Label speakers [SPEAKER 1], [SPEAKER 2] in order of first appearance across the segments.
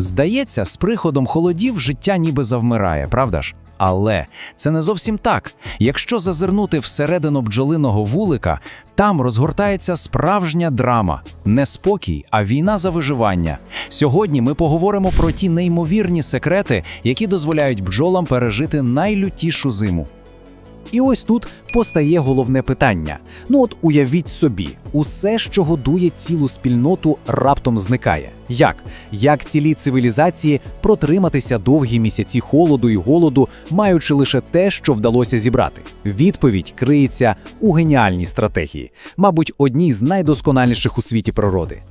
[SPEAKER 1] Здається, з приходом холодів життя ніби завмирає, правда ж? Але це не зовсім так. Якщо зазирнути всередину бджолиного вулика, там розгортається справжня драма, не спокій, а війна за виживання. Сьогодні ми поговоримо про ті неймовірні секрети, які дозволяють бджолам пережити найлютішу зиму.
[SPEAKER 2] І ось тут постає головне питання. Ну от уявіть собі, усе, що годує цілу спільноту, раптом зникає. Як? Як цілій цивілізації протриматися довгі місяці холоду і голоду, маючи лише те, що вдалося зібрати? Відповідь криється у геніальній стратегії, мабуть, одній з найдосконаліших у світі природи.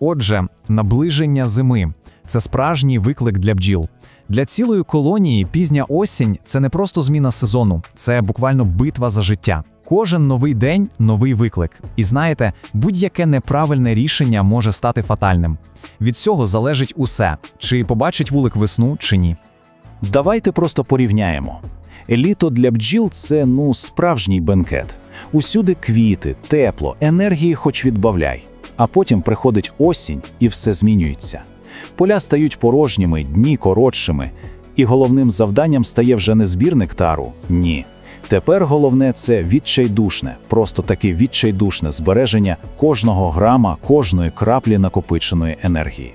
[SPEAKER 3] Отже, наближення зими це справжній виклик для бджіл. Для цілої колонії пізня осінь це не просто зміна сезону, це буквально битва за життя. Кожен новий день новий виклик. І знаєте, будь-яке неправильне рішення може стати фатальним. Від цього залежить усе, чи побачить вулик весну, чи ні.
[SPEAKER 4] Давайте просто порівняємо. Літо для бджіл це ну справжній бенкет. Усюди квіти, тепло, енергії хоч відбавляй. А потім приходить осінь і все змінюється. Поля стають порожніми, дні коротшими. І головним завданням стає вже не збір нектару. Ні. Тепер головне це відчайдушне, просто таке відчайдушне збереження кожного грама, кожної краплі накопиченої енергії.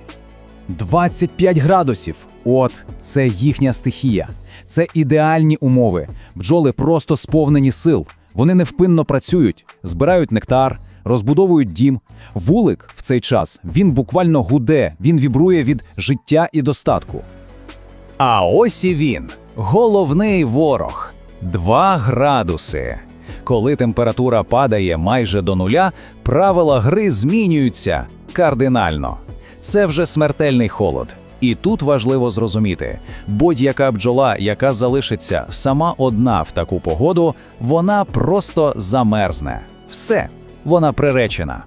[SPEAKER 2] 25 градусів. От це їхня стихія. Це ідеальні умови. Бджоли просто сповнені сил. Вони невпинно працюють, збирають нектар, розбудовують дім. Вулик в цей час він буквально гуде, він вібрує від життя і достатку. А ось і він, головний ворог 2 градуси. Коли температура падає майже до нуля, правила гри змінюються кардинально. Це вже смертельний холод. І тут важливо зрозуміти: будь-яка бджола, яка залишиться сама одна в таку погоду, вона просто замерзне. Все, вона приречена.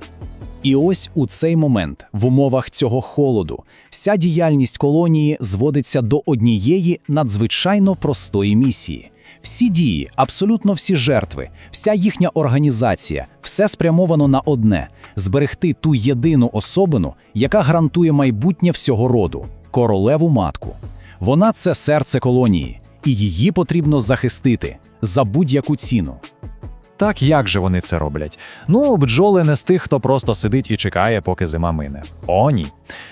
[SPEAKER 2] І ось у цей момент, в умовах цього холоду, вся діяльність колонії зводиться до однієї надзвичайно простої місії. Всі дії, абсолютно всі жертви, вся їхня організація, все спрямовано на одне зберегти ту єдину особину, яка гарантує майбутнє всього роду королеву матку. Вона це серце колонії, і її потрібно захистити за будь-яку ціну.
[SPEAKER 3] Так як же вони це роблять? Ну, бджоли не з тих, хто просто сидить і чекає, поки зима мине. О, ні.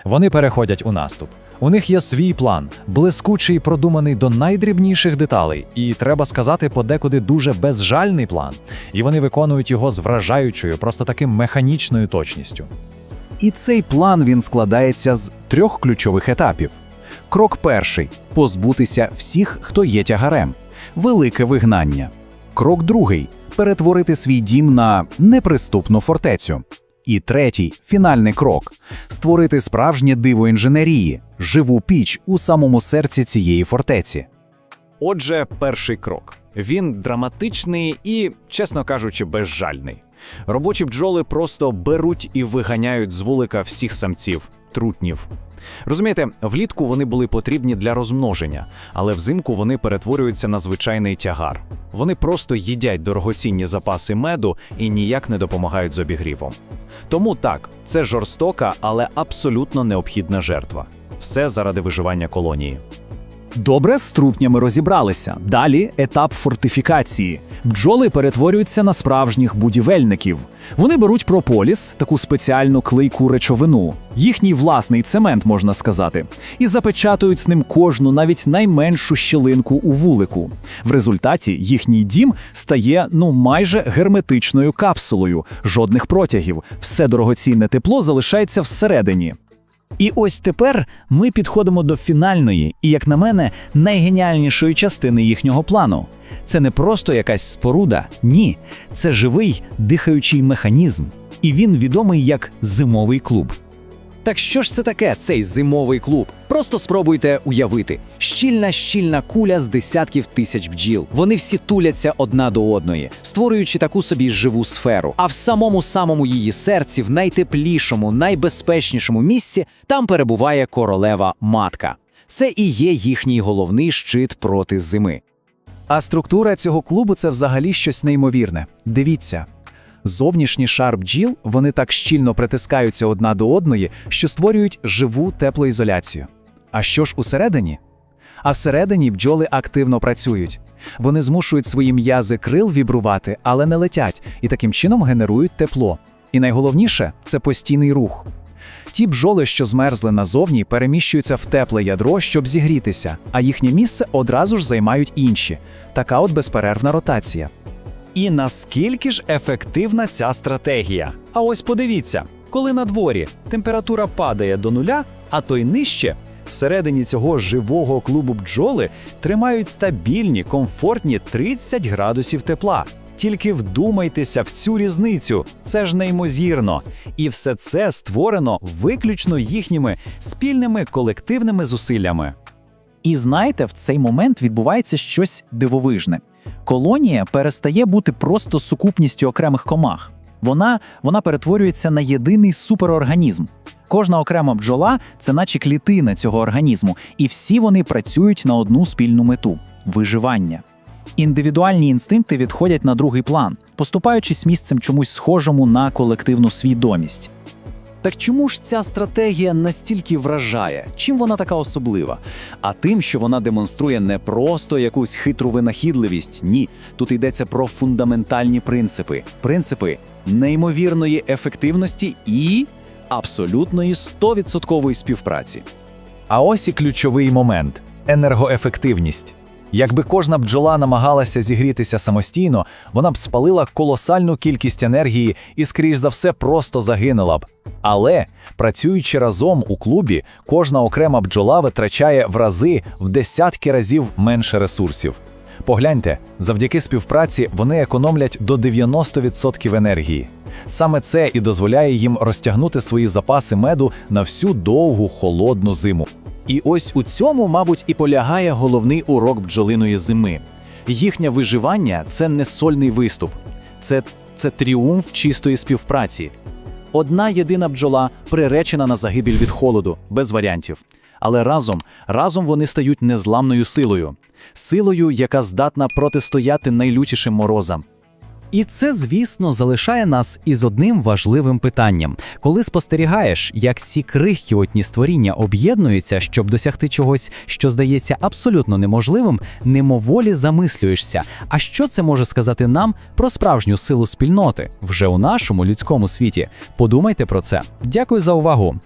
[SPEAKER 3] Вони переходять у наступ. У них є свій план, блискучий, продуманий до найдрібніших деталей, і треба сказати, подекуди дуже безжальний план. І вони виконують його з вражаючою, просто таким механічною точністю.
[SPEAKER 2] І цей план він складається з трьох ключових етапів. Крок перший позбутися всіх, хто є тягарем, велике вигнання. Крок другий перетворити свій дім на неприступну фортецю. І третій фінальний крок створити справжнє диво інженерії, живу піч у самому серці цієї фортеці.
[SPEAKER 1] Отже, перший крок. Він драматичний і, чесно кажучи, безжальний. Робочі бджоли просто беруть і виганяють з вулика всіх самців, трутнів. Розумієте, влітку вони були потрібні для розмноження, але взимку вони перетворюються на звичайний тягар. Вони просто їдять дорогоцінні запаси меду і ніяк не допомагають з обігрівом. Тому так, це жорстока, але абсолютно необхідна жертва. Все заради виживання колонії.
[SPEAKER 2] Добре, з трутнями розібралися. Далі етап фортифікації. Бджоли перетворюються на справжніх будівельників. Вони беруть прополіс, таку спеціальну клейку речовину, їхній власний цемент, можна сказати, і запечатують з ним кожну, навіть найменшу щілинку у вулику. В результаті їхній дім стає ну майже герметичною капсулою, жодних протягів, все дорогоцінне тепло залишається всередині.
[SPEAKER 5] І ось тепер ми підходимо до фінальної і, як на мене, найгеніальнішої частини їхнього плану. Це не просто якась споруда, ні, це живий дихаючий механізм, і він відомий як зимовий клуб.
[SPEAKER 2] Так що ж це таке, цей зимовий клуб? Просто спробуйте уявити: щільна щільна куля з десятків тисяч бджіл. Вони всі туляться одна до одної, створюючи таку собі живу сферу. А в самому самому її серці, в найтеплішому, найбезпечнішому місці, там перебуває королева матка. Це і є їхній головний щит проти зими. А структура цього клубу це взагалі щось неймовірне. Дивіться. Зовнішній шар бджіл вони так щільно притискаються одна до одної, що створюють живу теплоізоляцію. А що ж усередині? А всередині бджоли активно працюють. Вони змушують свої м'язи крил вібрувати, але не летять, і таким чином генерують тепло. І найголовніше це постійний рух. Ті бджоли, що змерзли назовні, переміщуються в тепле ядро, щоб зігрітися, а їхнє місце одразу ж займають інші. Така от безперервна ротація.
[SPEAKER 1] І наскільки ж ефективна ця стратегія? А ось подивіться, коли на дворі температура падає до нуля, а то й нижче, всередині цього живого клубу бджоли тримають стабільні, комфортні 30 градусів тепла. Тільки вдумайтеся в цю різницю, це ж неймовірно. І все це створено виключно їхніми спільними колективними зусиллями.
[SPEAKER 5] І знаєте, в цей момент відбувається щось дивовижне. Колонія перестає бути просто сукупністю окремих комах. Вона, вона перетворюється на єдиний суперорганізм. Кожна окрема бджола це наче клітина цього організму, і всі вони працюють на одну спільну мету виживання. Індивідуальні інстинкти відходять на другий план, поступаючись місцем чомусь схожому на колективну свідомість.
[SPEAKER 1] Так чому ж ця стратегія настільки вражає? Чим вона така особлива? А тим, що вона демонструє не просто якусь хитру винахідливість. Ні, тут йдеться про фундаментальні принципи, принципи неймовірної ефективності і абсолютної 100% співпраці.
[SPEAKER 3] А ось і ключовий момент енергоефективність. Якби кожна бджола намагалася зігрітися самостійно, вона б спалила колосальну кількість енергії і, скоріш за все, просто загинула б. Але працюючи разом у клубі, кожна окрема бджола витрачає в рази в десятки разів менше ресурсів. Погляньте, завдяки співпраці вони економлять до 90% енергії. Саме це і дозволяє їм розтягнути свої запаси меду на всю довгу холодну зиму.
[SPEAKER 1] І ось у цьому, мабуть, і полягає головний урок бджолиної зими. Їхнє виживання це не сольний виступ, це, це тріумф чистої співпраці. Одна єдина бджола приречена на загибель від холоду, без варіантів. Але разом, разом вони стають незламною силою, силою, яка здатна протистояти найлютішим морозам.
[SPEAKER 2] І це, звісно, залишає нас із одним важливим питанням. Коли спостерігаєш, як ці крихкіотні створіння об'єднуються, щоб досягти чогось, що здається абсолютно неможливим, немоволі замислюєшся. А що це може сказати нам про справжню силу спільноти вже у нашому людському світі? Подумайте про це. Дякую за увагу.